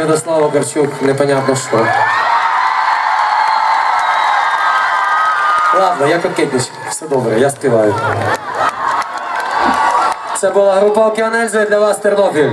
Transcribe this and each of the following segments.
Святослава Карчук, непонятно що. Ладно, я кокетничаю, все добре, я співаю. Це була група Океанельзи для вас Тернопіль.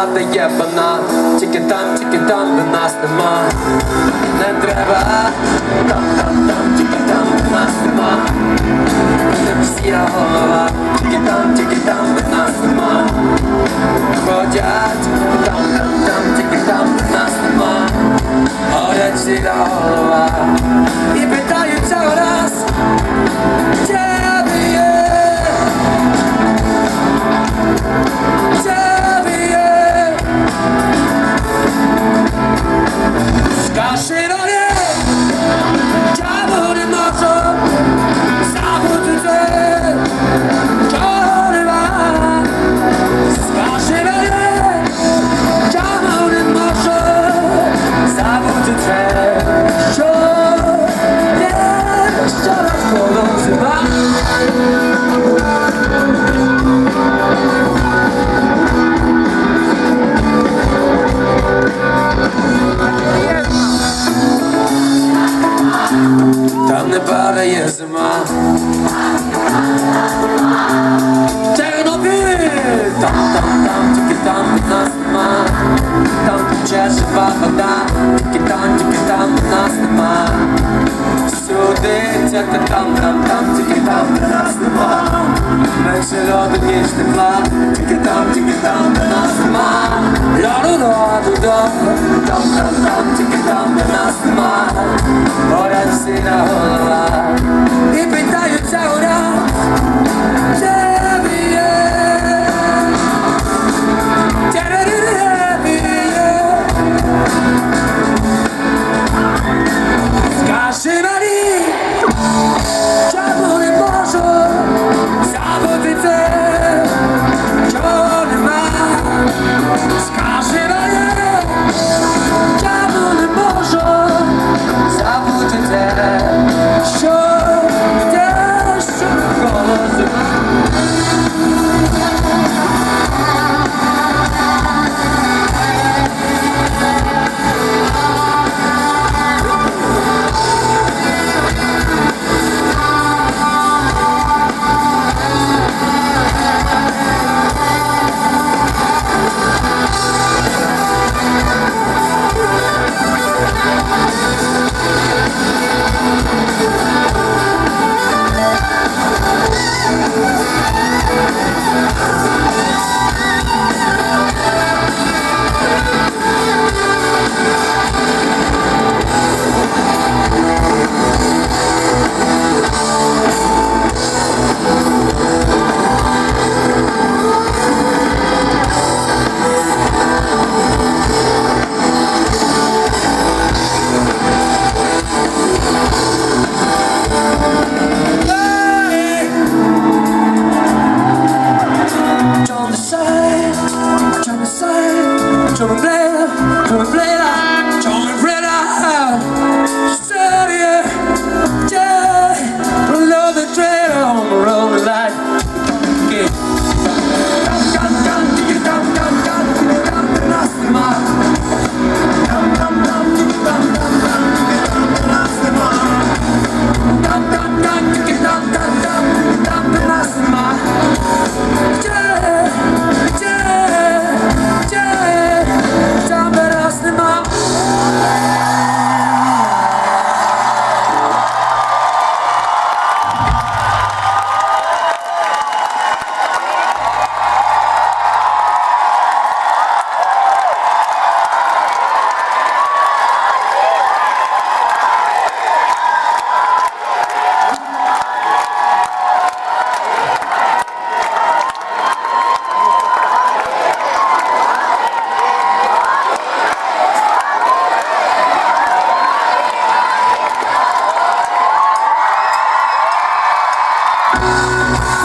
Там є банан. Тільки там, тільки там, де нас нема. Не треба. Там, там, там, тільки там, де нас нема. Не всія голова. Тільки там, тільки там, де нас нема. Тернопіль! Там, там, там, тільки там від нас нема, там тече жива вода, тільки там, тільки там нас нема. Сюди тільки там, там, там, тільки там від нас нема. Менше льоду, ніж тепла, тільки там, тільки там від нас нема. Ля-ду-ду-ду-ду, там, там, там, тільки там від нас нема. Горять всі на голові.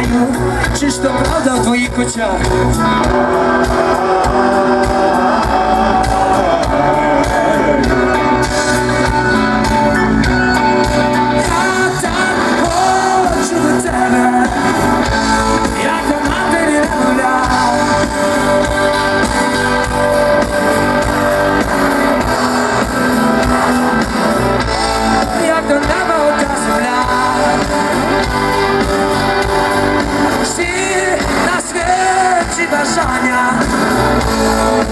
питанню, чи ж то правда в твоїх очах?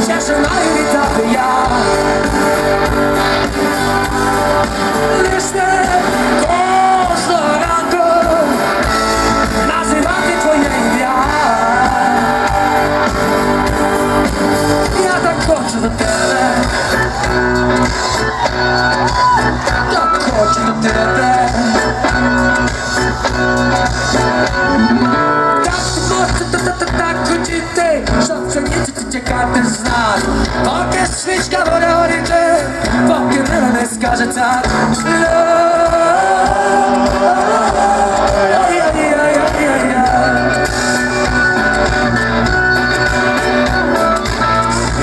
Sesame. każdy znak Określić kawę oryczy Pokrywamy skaże tak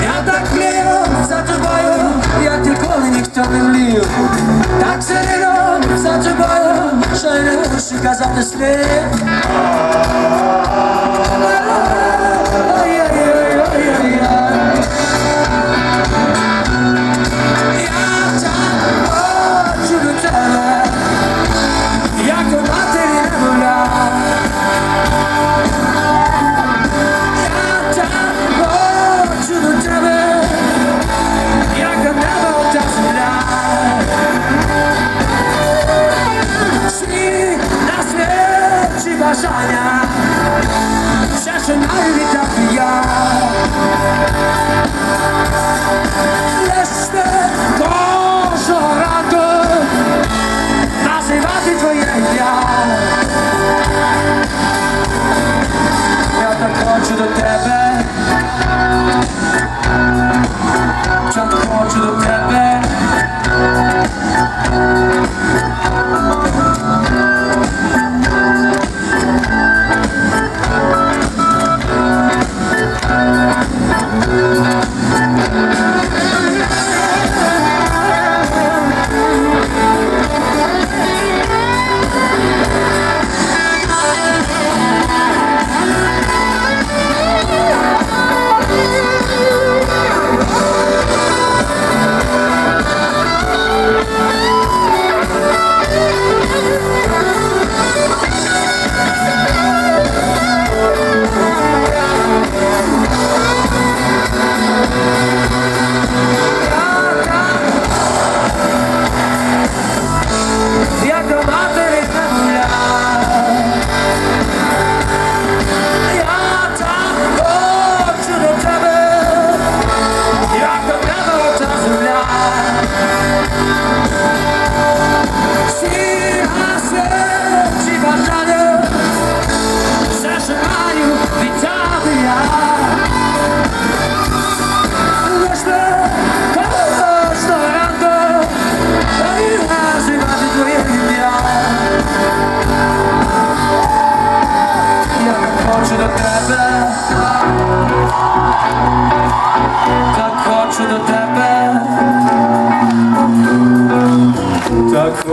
Ja tak mieją, zaczywają Jak tylko nie chciałbym lił. Tak seryną, zaczywają Szeryszy gazety slip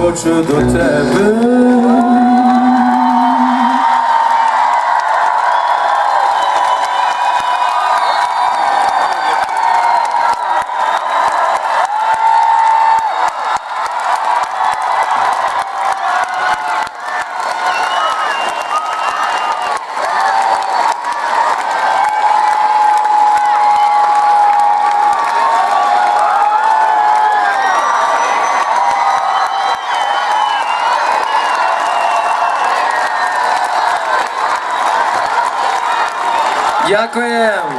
хочу до тебе. Дякуємо!